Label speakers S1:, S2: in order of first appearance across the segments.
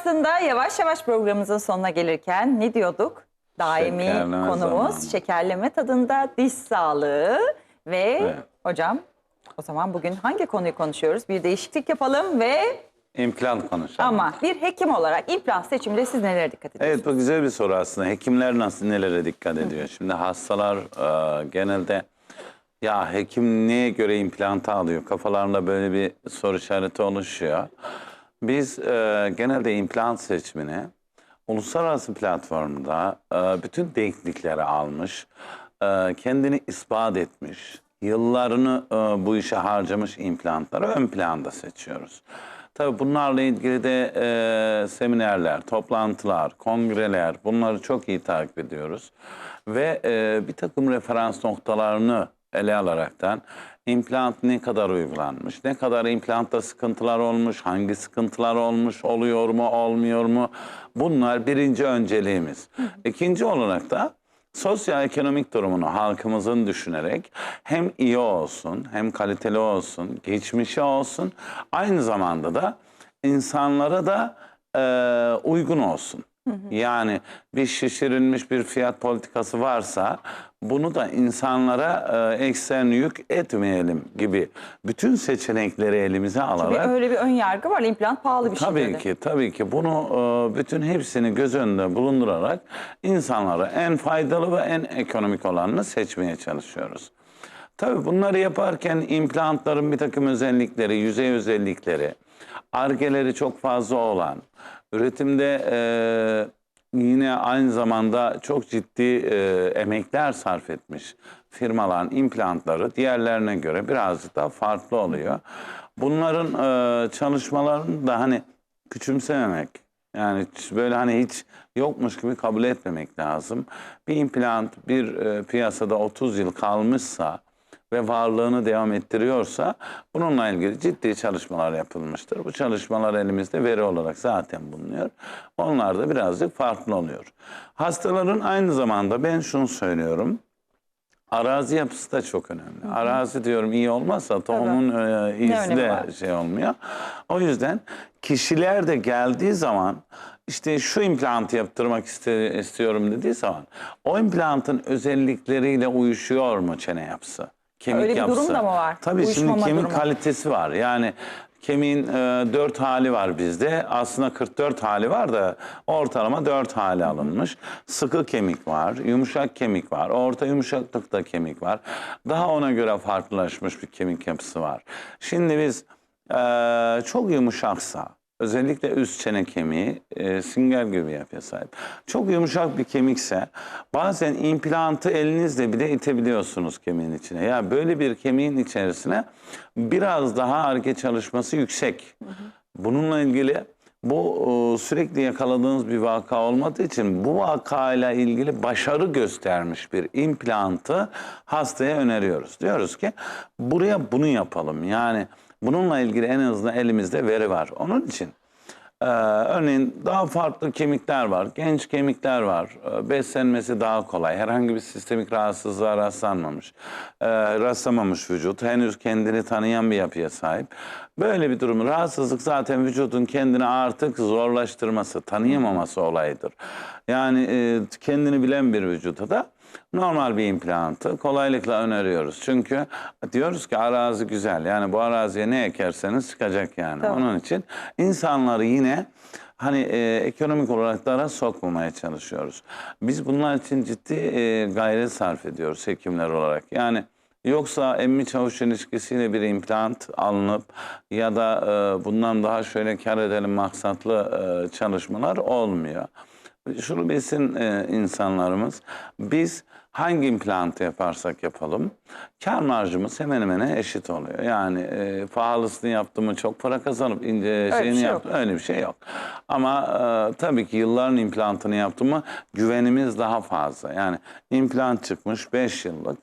S1: İyi ki varsın da yavaş yavaş programımızın sonuna gelirken ne diyorduk? Daimi
S2: Şekerleme
S1: konumuz
S2: zamanı.
S1: şekerleme tadında diş sağlığı ve
S2: Evet.
S1: hocam o zaman bugün hangi konuyu konuşuyoruz? Bir değişiklik yapalım ve
S2: İmplant konuşalım.
S1: ama bir hekim olarak implant seçiminde siz nelere dikkat ediyorsunuz?
S2: Evet bu güzel bir soru aslında. Hekimler nasıl nelere dikkat ediyor? Şimdi hastalar e, genelde ya hekim neye göre implant alıyor? Kafalarında böyle bir soru işareti oluşuyor. Biz e, genelde implant seçimini uluslararası platformda e, bütün teknikleri almış, e, kendini ispat etmiş, yıllarını e, bu işe harcamış implantları ön planda seçiyoruz. Tabii bunlarla ilgili de e, seminerler, toplantılar, kongreler bunları çok iyi takip ediyoruz. Ve e, bir takım referans noktalarını ele alaraktan implant ne kadar uygulanmış, ne kadar implantta sıkıntılar olmuş, hangi sıkıntılar olmuş, oluyor mu, olmuyor mu? Bunlar birinci önceliğimiz. İkinci olarak da sosyoekonomik durumunu halkımızın düşünerek hem iyi olsun, hem kaliteli olsun, geçmişi olsun, aynı zamanda da insanlara da e, uygun olsun. Yani bir şişirilmiş bir fiyat politikası varsa bunu da insanlara e, eksen yük etmeyelim gibi bütün seçenekleri elimize alarak
S1: öyle bir ön yargı var. İmplant pahalı bir şey.
S2: Tabii
S1: dedi.
S2: ki, tabii ki. Bunu e, bütün hepsini göz önünde bulundurarak insanlara en faydalı ve en ekonomik olanını seçmeye çalışıyoruz. Tabii bunları yaparken implantların bir takım özellikleri, yüzey özellikleri, argeleri çok fazla olan, üretimde e, yine aynı zamanda çok ciddi e, emekler sarf etmiş firmaların implantları diğerlerine göre birazcık daha farklı oluyor. Bunların e, çalışmalarını da hani küçümsememek, yani böyle hani hiç yokmuş gibi kabul etmemek lazım. Bir implant bir e, piyasada 30 yıl kalmışsa ve varlığını devam ettiriyorsa bununla ilgili ciddi çalışmalar yapılmıştır. Bu çalışmalar elimizde veri olarak zaten bulunuyor. Onlar da birazcık farklı oluyor. Hastaların aynı zamanda ben şunu söylüyorum. Arazi yapısı da çok önemli. Arazi diyorum iyi olmazsa tohumun e, iyisi de şey olmuyor. O yüzden kişiler de geldiği zaman işte şu implantı yaptırmak istiyorum dediği zaman o implantın özellikleriyle uyuşuyor mu çene yapısı? Kemik
S1: Öyle bir durum
S2: yapısı.
S1: da mı var?
S2: Tabii şimdi
S1: Uyuşmama
S2: kemik
S1: durumu.
S2: kalitesi var. Yani kemiğin e, 4 hali var bizde. Aslında 44 hali var da ortalama 4 hali alınmış. Sıkı kemik var, yumuşak kemik var, orta yumuşaklıkta kemik var. Daha ona göre farklılaşmış bir kemik yapısı var. Şimdi biz e, çok yumuşaksa, özellikle üst çene kemiği e, sünger gibi yapıya sahip. Çok yumuşak bir kemikse bazen implantı elinizle bile itebiliyorsunuz kemiğin içine. Ya böyle bir kemiğin içerisine biraz daha hareket çalışması yüksek. Bununla ilgili bu e, sürekli yakaladığınız bir vaka olmadığı için bu vakayla ilgili başarı göstermiş bir implantı hastaya öneriyoruz. Diyoruz ki buraya bunu yapalım. Yani bununla ilgili en azından elimizde veri var. Onun için ee, örneğin daha farklı kemikler var, genç kemikler var. Ee, beslenmesi daha kolay. Herhangi bir sistemik rahatsızlığa rastlanmamış. Ee, rastlamamış vücut. Henüz kendini tanıyan bir yapıya sahip. Böyle bir durum. Rahatsızlık zaten vücudun kendini artık zorlaştırması, tanıyamaması olayıdır. Yani e, kendini bilen bir vücuda da normal bir implantı kolaylıkla öneriyoruz. Çünkü diyoruz ki arazi güzel. Yani bu araziye ne ekerseniz çıkacak yani.
S1: Tamam.
S2: Onun için insanları yine hani e, ekonomik olarak dara sokmamaya çalışıyoruz. Biz bunlar için ciddi e, gayret sarf ediyoruz hekimler olarak. Yani Yoksa emmi çavuş ilişkisiyle bir implant alınıp ya da e, bundan daha şöyle kar edelim maksatlı e, çalışmalar olmuyor. Şunu bilsin e, insanlarımız, biz hangi implantı yaparsak yapalım, kar marjımız hemen hemen eşit oluyor. Yani e, pahalısını yaptı mı çok para kazanıp ince şeyini
S1: şey
S2: yaptı, öyle bir şey yok. Ama e, tabii ki yılların implantını yaptı mı güvenimiz daha fazla. Yani implant çıkmış 5 yıllık,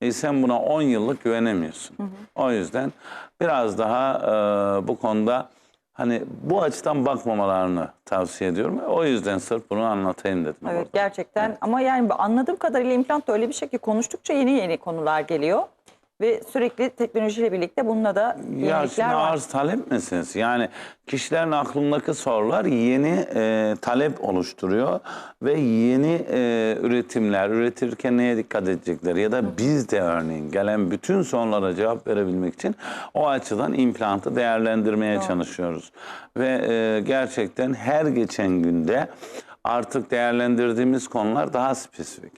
S2: e sen buna 10 yıllık güvenemiyorsun. O yüzden biraz daha e, bu konuda hani bu açıdan bakmamalarını tavsiye ediyorum. O yüzden sırf bunu anlatayım dedim.
S1: Evet
S2: orada.
S1: gerçekten ama yani anladığım kadarıyla implant da öyle bir şey ki konuştukça yeni yeni konular geliyor. Ve sürekli teknolojiyle birlikte bununla da
S2: Ya şimdi
S1: var.
S2: arz talep meselesi. Yani kişilerin aklındaki sorular yeni e, talep oluşturuyor ve yeni e, üretimler, üretirken neye dikkat edecekler ya da biz de örneğin gelen bütün sorulara cevap verebilmek için o açıdan implantı değerlendirmeye çalışıyoruz. Ve e, gerçekten her geçen günde artık değerlendirdiğimiz konular daha spesifik,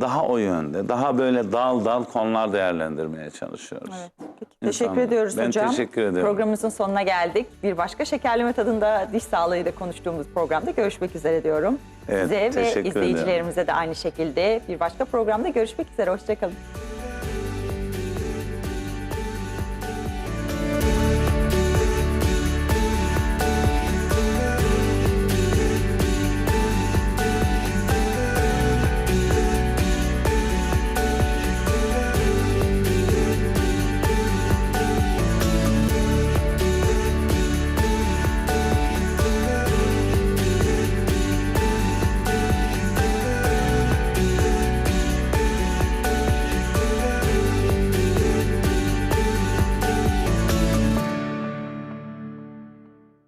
S2: daha o yönde, daha böyle dal dal konular değerlendirmeye çalışıyoruz.
S1: Peki, teşekkür
S2: İnsanlar.
S1: ediyoruz
S2: Ben
S1: hocam.
S2: teşekkür ederim.
S1: Programımızın sonuna geldik. Bir başka şekerleme tadında diş sağlığıyla konuştuğumuz programda görüşmek üzere diyorum.
S2: Evet,
S1: Size ve izleyicilerimize de aynı şekilde bir başka programda görüşmek üzere. Hoşçakalın.